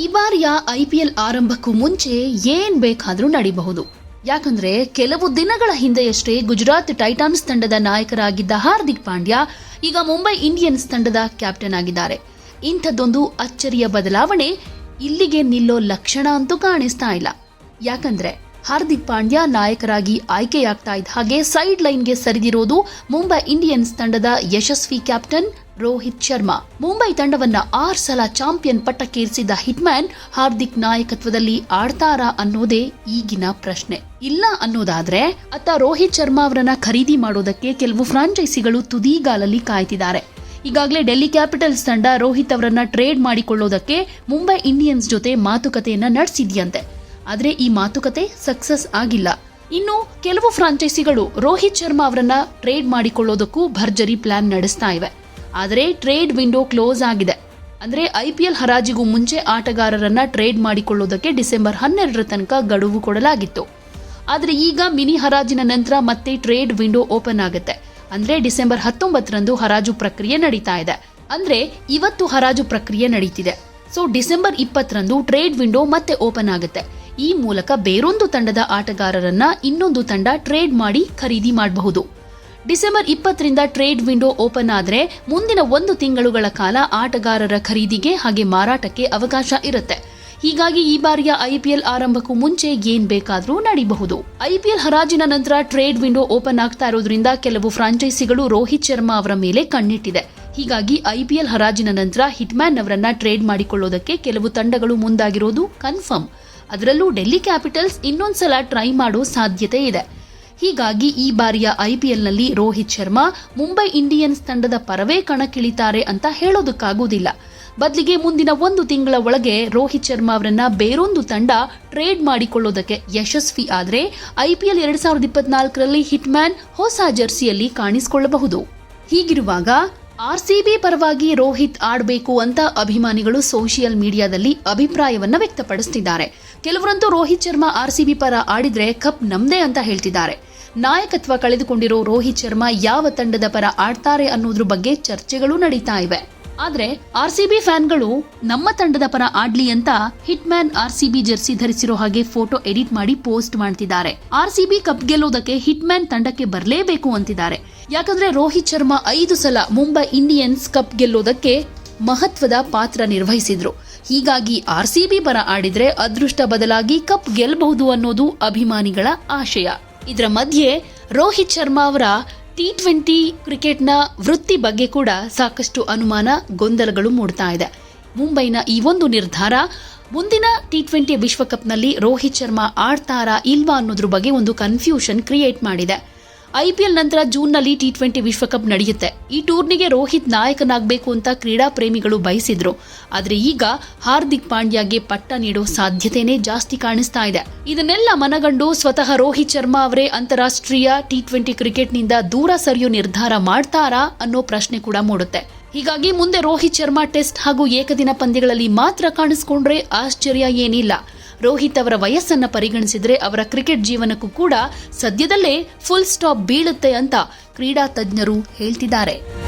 ಈ ಬಾರಿಯ I P ಆರಂಭಕ್ಕೂ ಮುಂಚೆ ಏನ್ ಬೇಕಾದ್ರೂ ನಡೀಬಹುದು. ಯಾಕಂದ್ರೆ ಕೆಲವು ದಿನಗಳ ಹಿಂದೆಯಷ್ಟೇ ಗುಜರಾತ್ ಟೈಟಾನ್ಸ್ ತಂಡದ ನಾಯಕರಾಗಿದ್ದ ಹಾರ್ದಿಕ್ ಪಾಂಡ್ಯ ಈಗ ಮುಂಬೈ ಇಂಡಿಯನ್ಸ್ ತಂಡದ ಕ್ಯಾಪ್ಟನ್ ಆಗಿದ್ದಾರೆ. ಇಂಥದ್ದೊಂದು ಅಚ್ಚರಿಯ ಬದಲಾವಣೆ ಇಲ್ಲಿಗೆ ನಿಲ್ಲೋ ಲಕ್ಷಣ ಅಂತೂ ಕಾಣಿಸ್ತಾ ಇಲ್ಲ. ಯಾಕಂದ್ರೆ ಹಾರ್ದಿಕ್ ಪಾಂಡ್ಯ ನಾಯಕರಾಗಿ ಆಯ್ಕೆಯಾಗ್ತಾ ಇದ್ದ ಹಾಗೆ ಸೈಡ್ ಲೈನ್ಗೆ ಸರಿದಿರೋದು ಮುಂಬೈ ಇಂಡಿಯನ್ಸ್ ತಂಡದ ಯಶಸ್ವಿ ಕ್ಯಾಪ್ಟನ್ ರೋಹಿತ್ ಶರ್ಮಾ. ಮುಂಬೈ ತಂಡವನ್ನ ಆರ್ ಸಲ ಚಾಂಪಿಯನ್ ಪಟ್ಟಕ್ಕೇರಿಸಿದ ಹಿಟ್ಮ್ಯಾನ್ ಹಾರ್ದಿಕ್ ನಾಯಕತ್ವದಲ್ಲಿ ಆಡ್ತಾರಾ ಅನ್ನೋದೇ ಈಗಿನ ಪ್ರಶ್ನೆ. ಇಲ್ಲ ಅನ್ನೋದಾದ್ರೆ ಅತ್ತ ರೋಹಿತ್ ಶರ್ಮಾ ಅವರನ್ನ ಖರೀದಿ ಮಾಡೋದಕ್ಕೆ ಕೆಲವು ಫ್ರಾಂಚೈಸಿಗಳು ತುದಿಗಾಲಲ್ಲಿ ಕಾಯ್ತಿದ್ದಾರೆ. ಈಗಾಗಲೇ ಡೆಲ್ಲಿ ಕ್ಯಾಪಿಟಲ್ಸ್ ತಂಡ ರೋಹಿತ್ ಅವರನ್ನ ಟ್ರೇಡ್ ಮಾಡಿಕೊಳ್ಳೋದಕ್ಕೆ ಮುಂಬೈ ಇಂಡಿಯನ್ಸ್ ಜೊತೆ ಮಾತುಕತೆಯನ್ನ ನಡೆಸಿದ್ಯಂತೆ. ಆದ್ರೆ ಈ ಮಾತುಕತೆ ಸಕ್ಸಸ್ ಆಗಿಲ್ಲ. ಇನ್ನು ಕೆಲವು ಫ್ರಾಂಚೈಸಿಗಳು ರೋಹಿತ್ ಶರ್ಮಾ ಅವರನ್ನ ಟ್ರೇಡ್ ಮಾಡಿಕೊಳ್ಳೋದಕ್ಕೂ ಭರ್ಜರಿ ಪ್ಲಾನ್ ನಡೆಸ್ತಾ ಇವೆ. ಆದರೆ ಟ್ರೇಡ್ ವಿಂಡೋ ಕ್ಲೋಸ್ ಆಗಿದೆ. ಅಂದ್ರೆ ಐಪಿಎಲ್ ಹರಾಜಿಗೂ ಮುಂಚೆ ಆಟಗಾರರನ್ನ ಟ್ರೇಡ್ ಮಾಡಿಕೊಳ್ಳೋದಕ್ಕೆ ಡಿಸೆಂಬರ್ ಹನ್ನೆರಡರ ತನಕ ಗಡುವು ಕೊಡಲಾಗಿತ್ತು. ಆದರೆ ಈಗ ಮಿನಿ ಹರಾಜಿನ ನಂತರ ಮತ್ತೆ ಟ್ರೇಡ್ ವಿಂಡೋ ಓಪನ್ ಆಗುತ್ತೆ. ಅಂದ್ರೆ ಡಿಸೆಂಬರ್ ಹತ್ತೊಂಬತ್ತರಂದು ಹರಾಜು ಪ್ರಕ್ರಿಯೆ ನಡೀತಾ ಇದೆ. ಅಂದ್ರೆ ಇವತ್ತು ಹರಾಜು ಪ್ರಕ್ರಿಯೆ ನಡೀತಿದೆ. ಸೊ ಡಿಸೆಂಬರ್ ಇಪ್ಪತ್ತರಂದು ಟ್ರೇಡ್ ವಿಂಡೋ ಮತ್ತೆ ಓಪನ್ ಆಗುತ್ತೆ. ಈ ಮೂಲಕ ಬೇರೊಂದು ತಂಡದ ಆಟಗಾರರನ್ನ ಇನ್ನೊಂದು ತಂಡ ಟ್ರೇಡ್ ಮಾಡಿ ಖರೀದಿ ಮಾಡಬಹುದು. ಡಿಸೆಂಬರ್ ಇಪ್ಪತ್ತರಿಂದ ಟ್ರೇಡ್ ವಿಂಡೋ ಓಪನ್ ಆದರೆ ಮುಂದಿನ ಒಂದು ತಿಂಗಳುಗಳ ಕಾಲ ಆಟಗಾರರ ಖರೀದಿಗೆ ಹಾಗೆ ಮಾರಾಟಕ್ಕೆ ಅವಕಾಶ ಇರುತ್ತೆ. ಹೀಗಾಗಿ ಈ ಬಾರಿಯ ಐಪಿಎಲ್ ಆರಂಭಕ್ಕೂ ಮುಂಚೆ ಏನ್ ಬೇಕಾದರೂ ನಡೀಬಹುದು. ಐಪಿಎಲ್ ಹರಾಜಿನ ನಂತರ ಟ್ರೇಡ್ ವಿಂಡೋ ಓಪನ್ ಆಗ್ತಾ ಇರೋದ್ರಿಂದ ಕೆಲವು ಫ್ರಾಂಚೈಸಿಗಳು ರೋಹಿತ್ ಶರ್ಮಾ ಅವರ ಮೇಲೆ ಕಣ್ಣಿಟ್ಟಿದೆ. ಹೀಗಾಗಿ ಐಪಿಎಲ್ ಹರಾಜಿನ ನಂತರ ಹಿಟ್ಮ್ಯಾನ್ ಅವರನ್ನ ಟ್ರೇಡ್ ಮಾಡಿಕೊಳ್ಳೋದಕ್ಕೆ ಕೆಲವು ತಂಡಗಳು ಮುಂದಾಗಿರೋದು ಕನ್ಫರ್ಮ್. ಅದರಲ್ಲೂ ಡೆಲ್ಲಿ ಕ್ಯಾಪಿಟಲ್ಸ್ ಇನ್ನೊಂದ್ಸಲ ಟ್ರೈ ಮಾಡೋ ಸಾಧ್ಯತೆ ಇದೆ. ಹೀಗಾಗಿ ಈ ಬಾರಿಯ ಐಪಿಎಲ್ನಲ್ಲಿ ರೋಹಿತ್ ಶರ್ಮಾ ಮುಂಬೈ ಇಂಡಿಯನ್ಸ್ ತಂಡದ ಪರವೇ ಕಣಕ್ಕಿಳಿತಾರೆ ಅಂತ ಹೇಳೋದಕ್ಕಾಗೋದಿಲ್ಲ ಬದಲಿಗೆ ಮುಂದಿನ ಒಂದು ತಿಂಗಳ ಒಳಗೆ ರೋಹಿತ್ ಶರ್ಮಾ ಅವರನ್ನ ಬೇರೊಂದು ತಂಡ ಟ್ರೇಡ್ ಮಾಡಿಕೊಳ್ಳೋದಕ್ಕೆ ಯಶಸ್ವಿ ಆದರೆ ಐಪಿಎಲ್ ಎರಡ್ ಸಾವಿರದ ಇಪ್ಪತ್ನಾಲ್ಕರಲ್ಲಿ ಹಿಟ್ಮ್ಯಾನ್ ಹೊಸ ಜರ್ಸಿಯಲ್ಲಿ ಕಾಣಿಸಿಕೊಳ್ಳಬಹುದು. ಹೀಗಿರುವಾಗ ಆರ್ಸಿಬಿ ಪರವಾಗಿ ರೋಹಿತ್ ಆಡಬೇಕು ಅಂತ ಅಭಿಮಾನಿಗಳು ಸೋಷಿಯಲ್ ಮೀಡಿಯಾದಲ್ಲಿ ಅಭಿಪ್ರಾಯವನ್ನ ವ್ಯಕ್ತಪಡಿಸುತ್ತಿದ್ದಾರೆ ಕೆಲವರಂತೂ ರೋಹಿತ್ ಶರ್ಮಾ ಆರ್ಸಿಬಿ ಪರ ಆಡಿದ್ರೆ ಕಪ್ ನಮ್ದೇ ಅಂತ ಹೇಳ್ತಿದ್ದಾರೆ. ನಾಯಕತ್ವ ಕಳೆದುಕೊಂಡಿರೋ ರೋಹಿತ್ ಶರ್ಮಾ ಯಾವ ತಂಡದ ಪರ ಆಡ್ತಾರೆ ಅನ್ನೋದ್ರ ಬಗ್ಗೆ ಚರ್ಚೆಗಳು ನಡೀತಾ ಇವೆ. ಆದ್ರೆ ಬಿ ಫ್ಯಾನ್ಗಳು ನಮ್ಮ ತಂಡದ ಪರ ಆಡ್ಲಿ ಅಂತ hitman R C B jersey ಧರಿಸಿರೋ ಹಾಗೆ ಫೋಟೋ ಎಡಿಟ್ ಮಾಡಿ ಪೋಸ್ಟ್ ಮಾಡ್ತಿದ್ದಾರೆ. ಆರ್ ಸಿ ಬಿ ಕಪ್ ಗೆಲ್ಲೋದಕ್ಕೆ ಹಿಟ್ ಮ್ಯಾನ್ ತಂಡಕ್ಕೆ ಬರಲೇಬೇಕು ಅಂತಿದ್ದಾರೆ. ಯಾಕಂದ್ರೆ ರೋಹಿತ್ ಶರ್ಮಾ ಐದು ಸಲ ಮುಂಬೈ ಇಂಡಿಯನ್ಸ್ ಕಪ್ ಗೆಲ್ಲೋದಕ್ಕೆ ಮಹತ್ವದ ಪಾತ್ರ ನಿರ್ವಹಿಸಿದ್ರು. ಹೀಗಾಗಿ ಆರ್ ಸಿ ಬಿ ಪರ ಆಡಿದ್ರೆ ಅದೃಷ್ಟ ಬದಲಾಗಿ ಕಪ್ ಗೆಲ್ಲಬಹುದು ಅನ್ನೋದು ಅಭಿಮಾನಿಗಳ ಆಶಯ. ಇದರ ಮಧ್ಯೆ ರೋಹಿತ್ ಶರ್ಮಾ ಅವರ ಟಿ ಟ್ವೆಂಟಿ ಕ್ರಿಕೆಟ್ನ ವೃತ್ತಿ ಬಗ್ಗೆ ಕೂಡ ಸಾಕಷ್ಟು ಅನುಮಾನ, ಗೊಂದಲಗಳು ಮೂಡ್ತಾ ಇದೆ. ಮುಂಬೈನ ಈ ಒಂದು ನಿರ್ಧಾರ, ಮುಂದಿನ ಟಿ ಟ್ವೆಂಟಿ ವಿಶ್ವಕಪ್ನಲ್ಲಿ ರೋಹಿತ್ ಶರ್ಮಾ ಆಡ್ತಾರಾ ಇಲ್ವಾ ಅನ್ನೋದ್ರ ಬಗ್ಗೆ ಒಂದು ಕನ್ಫ್ಯೂಷನ್ ಕ್ರಿಯೇಟ್ ಮಾಡಿದೆ. ಐಪಿಎಲ್ ನಂತರ ಜೂನ್ನಲ್ಲಿ ಟಿ ಟ್ವೆಂಟಿ ವಿಶ್ವಕಪ್ ನಡೆಯುತ್ತೆ. ಈ ಟೂರ್ನಿಗೆ ರೋಹಿತ್ ನಾಯಕನಾಗಬೇಕು ಅಂತ ಕ್ರೀಡಾ ಪ್ರೇಮಿಗಳು ಬಯಸಿದ್ರು. ಆದರೆ ಈಗ ಹಾರ್ದಿಕ್ ಪಾಂಡ್ಯಗೆ ಪಟ್ಟ ನೀಡೋ ಸಾಧ್ಯತೆನೇ ಜಾಸ್ತಿ ಕಾಣಿಸ್ತಾ ಇದೆ. ಇದನ್ನೆಲ್ಲ ಮನಗಂಡು ಸ್ವತಃ ರೋಹಿತ್ ಶರ್ಮಾ ಅವರೇ ಅಂತಾರಾಷ್ಟ್ರೀಯ ಟಿ ಟ್ವೆಂಟಿ ಕ್ರಿಕೆಟ್ನಿಂದ ದೂರ ಸರಿಯೋ ನಿರ್ಧಾರ ಮಾಡ್ತಾರಾ ಅನ್ನೋ ಪ್ರಶ್ನೆ ಕೂಡ ಮೂಡುತ್ತೆ. ಹೀಗಾಗಿ ಮುಂದೆ ರೋಹಿತ್ ಶರ್ಮಾ ಟೆಸ್ಟ್ ಹಾಗೂ ಏಕದಿನ ಪಂದ್ಯಗಳಲ್ಲಿ ಮಾತ್ರ ಕಾಣಿಸ್ಕೊಂಡ್ರೆ ಆಶ್ಚರ್ಯ ಏನಿಲ್ಲ. ರೋಹಿತ್ ಅವರ ವಯಸ್ಸನ್ನು ಪರಿಗಣಿಸಿದರೆ ಅವರ ಕ್ರಿಕೆಟ್ ಜೀವನಕ್ಕೂ ಕೂಡ ಸದ್ಯದಲ್ಲೇ ಫುಲ್ ಸ್ಟಾಪ್ ಬೀಳುತ್ತೆ ಅಂತ ಕ್ರೀಡಾ ತಜ್ಞರು ಹೇಳ್ತಿದ್ದಾರೆ.